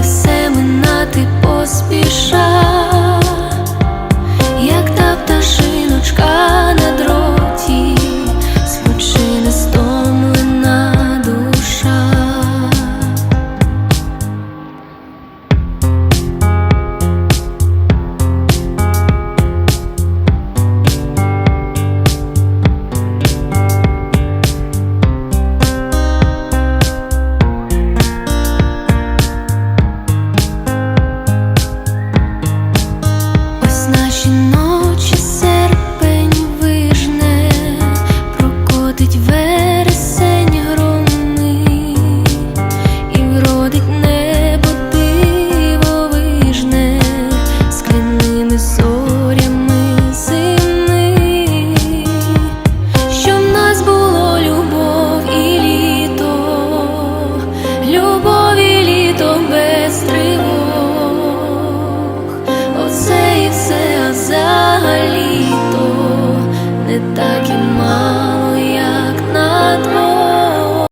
де все прокотить вересень громи, і вродить небо дивовижне, скляними зорями зими, що в нас було любов і літо, любов і літо без тривог. Оце і все, а взагалі-то не так і мало. toi.